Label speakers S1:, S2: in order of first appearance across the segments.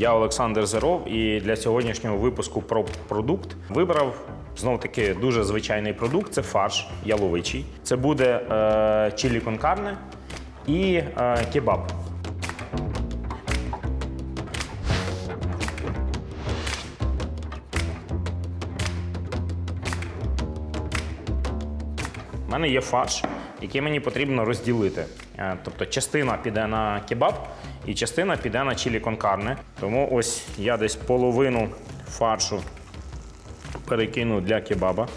S1: Я Олександр Зеров, і для сьогоднішнього випуску про продукт вибрав знов таки дуже звичайний продукт. Це фарш яловичий. Це буде е, чилі кон і е, кебаб. У мене є фарш, який мені потрібно розділити. Е, Тобто частина піде на кебаб і частина піде на чилі кон карне. Тому ось я десь половину фаршу перекину для кебаба.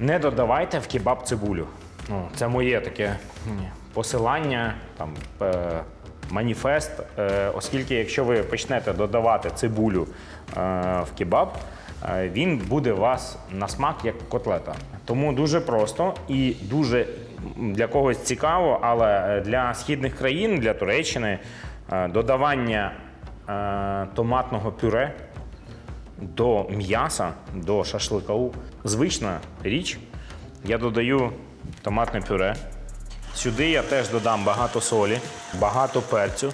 S1: Не додавайте в кебаб цибулю. Ну, це моє таке посилання, там, е, маніфест. Е, оскільки, якщо ви почнете додавати цибулю е, в кебаб, він буде вас на смак як котлета. Тому дуже просто і дуже для когось цікаво, але е, для східних країн, для Туреччини, е, додавання е, томатного пюре до м'яса, до шашлику звична річ. Я додаю томатне пюре. Сюди я теж додам багато солі, багато перцю.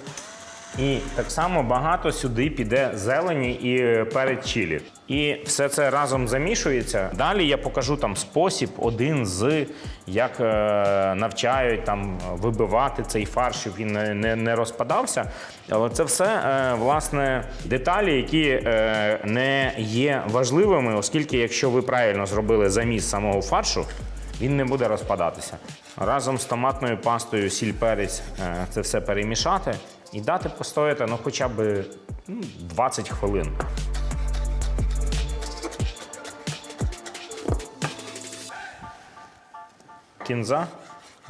S1: І так само багато сюди піде зелені і перець чилі. І все це разом замішується. Далі я покажу там спосіб один з як е, навчають там вибивати цей фарш, щоб він не, не, розпадався. Але це все е, власне деталі, які е, не є важливими, оскільки якщо ви правильно зробили заміс самого фаршу, він не буде розпадатися. Разом з томатною пастою сіль перець це все перемішати і дати постояти ну, хоча б ну, 20 хвилин. Кінза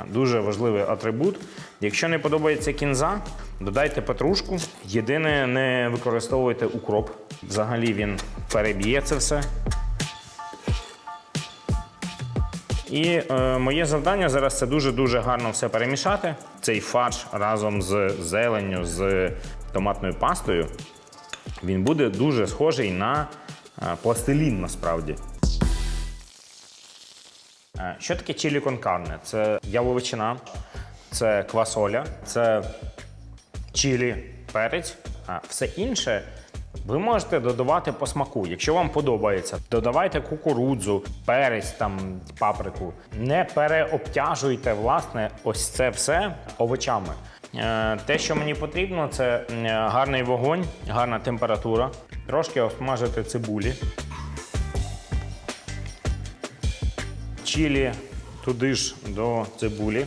S1: дуже важливий атрибут. Якщо не подобається кінза, додайте петрушку. Єдине, не використовуйте укроп. Взагалі він переб'є це все. І е, моє завдання зараз це дуже-дуже гарно все перемішати. Цей фарш разом з зеленню, з томатною пастою. Він буде дуже схожий на е, пластилін насправді. Е, Що таке чилі кон карне? Це яловичина, це квасоля, це чилі, перець, а все інше ви можете додавати по смаку. Якщо вам подобається, додавайте кукурудзу, перець, там, паприку. Не переобтяжуйте власне ось це все овочами. Е, Те, що мені потрібно, це гарний вогонь, гарна температура, трошки осмажити цибулі. Чилі туди ж до цибулі.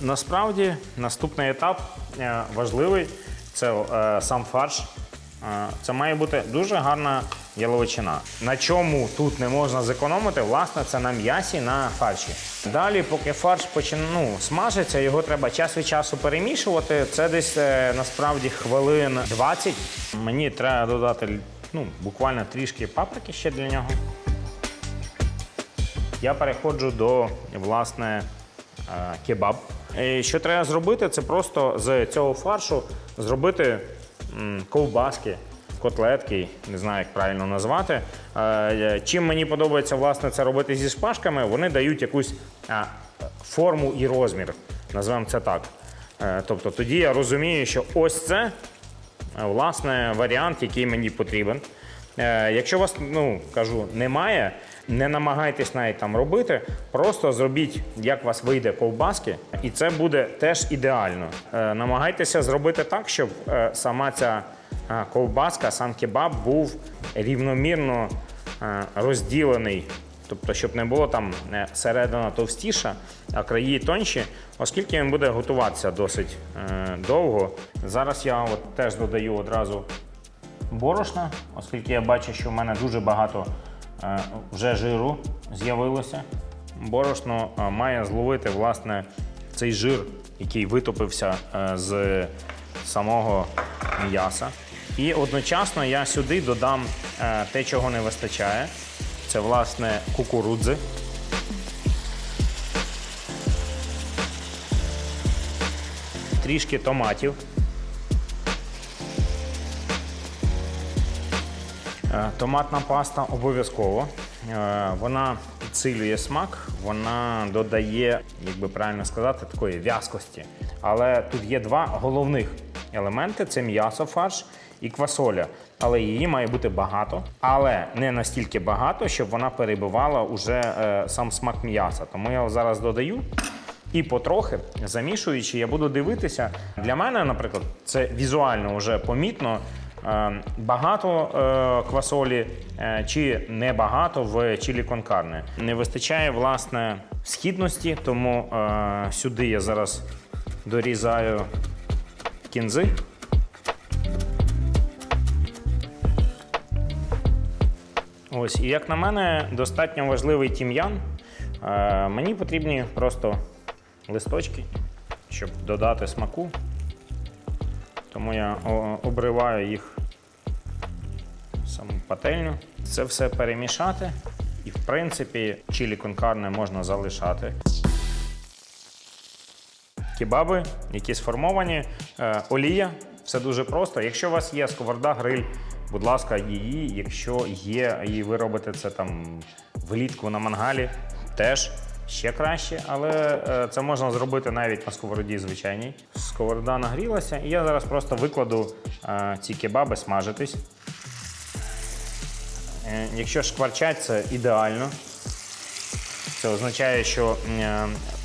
S1: Насправді, наступний етап е, важливий це е, сам фарш. Е, Це має бути дуже гарна яловичина. На чому тут не можна зекономити, власне, це на м'ясі, на фарші. Далі, поки фарш почне ну, смажиться, його треба час від часу перемішувати. Це десь насправді хвилин 20. Мені треба додати ну, буквально трішки паприки ще для нього. Я переходжу до власне е, кебаб. Що треба зробити, це просто з цього фаршу зробити ковбаски, котлетки, не знаю, як правильно назвати. Е, Чим мені подобається власне це робити зі шпажками, вони дають якусь форму і розмір. Назвемо це так. Е, Тобто тоді я розумію, що ось це власне варіант, який мені потрібен. Якщо у вас, ну кажу, немає, не намагайтесь навіть там робити. Просто зробіть, як вас вийде ковбаски, і це буде теж ідеально. Е, Намагайтеся зробити так, щоб е, сама ця е, ковбаска, сам кебаб був рівномірно розділений. Тобто, щоб не було там середина товстіша, а краї тонші, оскільки він буде готуватися досить довго. Зараз я от теж додаю одразу борошна, оскільки я бачу, що в мене дуже багато вже жиру з'явилося. Борошно е, має зловити власне цей жир, який витопився е, з самого м'яса. І одночасно я сюди додам е, те, чого не вистачає. Це власне кукурудзи. Трішки томатів. Томатна паста обов'язково. Е, Вона підсилює смак, вона додає, як би правильно сказати, такої в'язкості. Але тут є два головних елементи: це м'ясо фарш і квасоля. Але її має бути багато, але не настільки багато, щоб вона перебивала уже е, сам смак м'яса. Тому я зараз додаю. І потрохи замішуючи, я буду дивитися. Для мене, наприклад, це візуально вже помітно. Е, Багато е, квасолі е, чи небагато в чилі конкарне. Не вистачає власне східності, тому сюди я зараз дорізаю кінзи. Ось, і як на мене, достатньо важливий тім'ян. Мені потрібні просто листочки, щоб додати смаку. Тому я обриваю їх саму пательню. Це все перемішати. І, в принципі, чилі конкарне можна залишати. Кебаби, які сформовані, е, олія, все дуже просто. Якщо у вас є сковорода, гриль, будь ласка, її. Якщо є, і ви робите це там влітку на мангалі, теж ще краще, але е, це можна зробити навіть на сковороді звичайній. Сковорода нагрілася, і я зараз просто викладу е, ці кебаби смажитись. Е, Якщо шкварчать, це ідеально. Це означає, що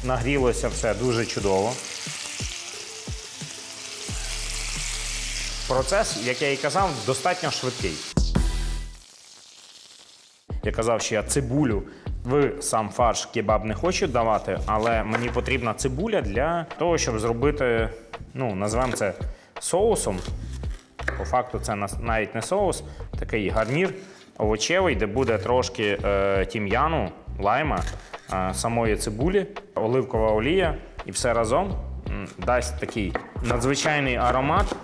S1: нагрілося все дуже чудово. Процес, як я і казав, достатньо швидкий. Я казав, що я цибулю в сам фарш кебаб не хочу давати, але мені потрібна цибуля для того, щоб зробити, ну, назвемо це соусом. По факту, це навіть не соус, такий гарнір овочевий, де буде трошки е, тім'яну, лайма, е, самої цибулі, оливкова олія і все разом дасть такий надзвичайний аромат.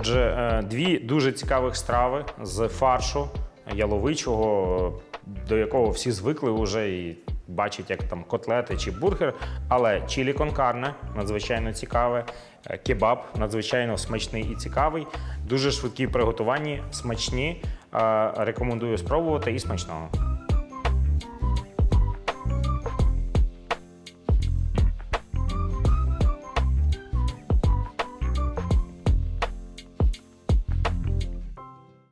S1: Отже, е, дві дуже цікавих страви з фаршу яловичого, е, до якого всі звикли вже і бачать, як там котлети чи бургер. Але чілі конкарне надзвичайно цікаве, е, кебаб надзвичайно смачний і цікавий. Дуже швидкі приготуванні, смачні. Рекомендую спробувати і смачного.